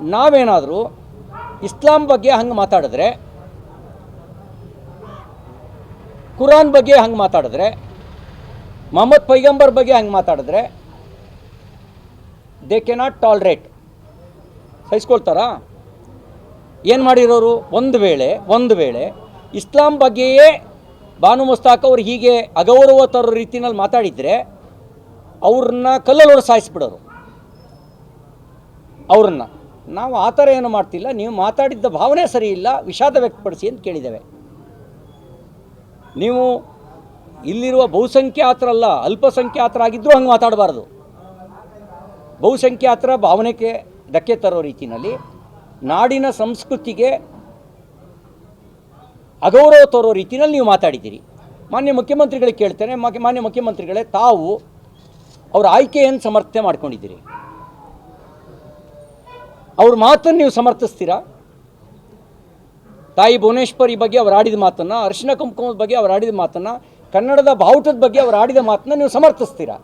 ನಾವೇನಾದರೂ ಇಸ್ಲಾಂ ಬಗ್ಗೆ ಹಂಗೆ ಮಾತಾಡಿದ್ರೆ, ಕುರಾನ್ ಬಗ್ಗೆ ಹಂಗೆ ಮಾತಾಡಿದ್ರೆ, ಮೊಹಮ್ಮದ್ ಪೈಗಂಬರ್ ಬಗ್ಗೆ ಹಂಗೆ ಮಾತಾಡಿದ್ರೆ ದೇ ಕೆನಾಟ್ ಟಾಲ್ರೇಟ್ ಸಹಿಸ್ಕೊಳ್ತಾರಾ? ಏನು ಮಾಡಿರೋರು? ಒಂದು ವೇಳೆ ಒಂದು ವೇಳೆ ಇಸ್ಲಾಂ ಬಗ್ಗೆಯೇ ಬಾನು ಮುಸ್ತಾಕ್ ಅವರು ಹೀಗೆ ಅಗೌರವ ತರೋ ರೀತಿನಲ್ಲಿ ಮಾತಾಡಿದರೆ ಅವ್ರನ್ನ ಕಲ್ಲಲ್ಲಿ ಸಾಯಿಸ್ಬಿಡೋರು. ಅವ್ರನ್ನ. ನಾವು ಆ ಥರ ಏನು ಮಾಡ್ತಿಲ್ಲ, ನೀವು ಮಾತಾಡಿದ್ದ ಭಾವನೆ ಸರಿ ಇಲ್ಲ, ವಿಷಾದ ವ್ಯಕ್ತಪಡಿಸಿ ಅಂತ ಕೇಳಿದ್ದೇವೆ. ನೀವು ಇಲ್ಲಿರುವ ಬಹುಸಂಖ್ಯಾತರಲ್ಲ ಅಲ್ಪಸಂಖ್ಯಾತರಾಗಿದ್ದರೂ ಹಂಗೆ ಮಾತಾಡಬಾರ್ದು. ಬಹುಸಂಖ್ಯಾತರ ಭಾವನೆಗೆ ಧಕ್ಕೆ ತರೋ ರೀತಿಯಲ್ಲಿ ನಾಡಿನ ಸಂಸ್ಕೃತಿಗೆ ಅಗೌರವ ತೋರೋ ರೀತಿಯಲ್ಲಿ ನೀವು ಮಾತಾಡಿದ್ದೀರಿ. ಮಾನ್ಯ ಮುಖ್ಯಮಂತ್ರಿಗಳಿಗೆ ಕೇಳ್ತೇನೆ, ಮಾನ್ಯ ಮುಖ್ಯಮಂತ್ರಿಗಳೇ ತಾವು ಅವರ ಆಯ್ಕೆಯನ್ನು ಸಮರ್ಥನೆ ಮಾಡ್ಕೊಂಡಿದ್ದೀರಿ. ಅವ್ರ ಮಾತನ್ನು ನೀವು ಸಮರ್ಥಿಸ್ತೀರಾ? ತಾಯಿ ಭುವನೇಶ್ವರಿ ಬಗ್ಗೆ ಅವರು ಆಡಿದ ಮಾತನ್ನು, ಅರಿಶಿನ ಕುಂಕುಮದ ಬಗ್ಗೆ ಅವರು ಆಡಿದ ಮಾತನ್ನು, ಕನ್ನಡದ ಬಾವುಟದ ಬಗ್ಗೆ ಅವರು ಆಡಿದ ಮಾತನ್ನು ನೀವು ಸಮರ್ಥಿಸ್ತೀರಾ?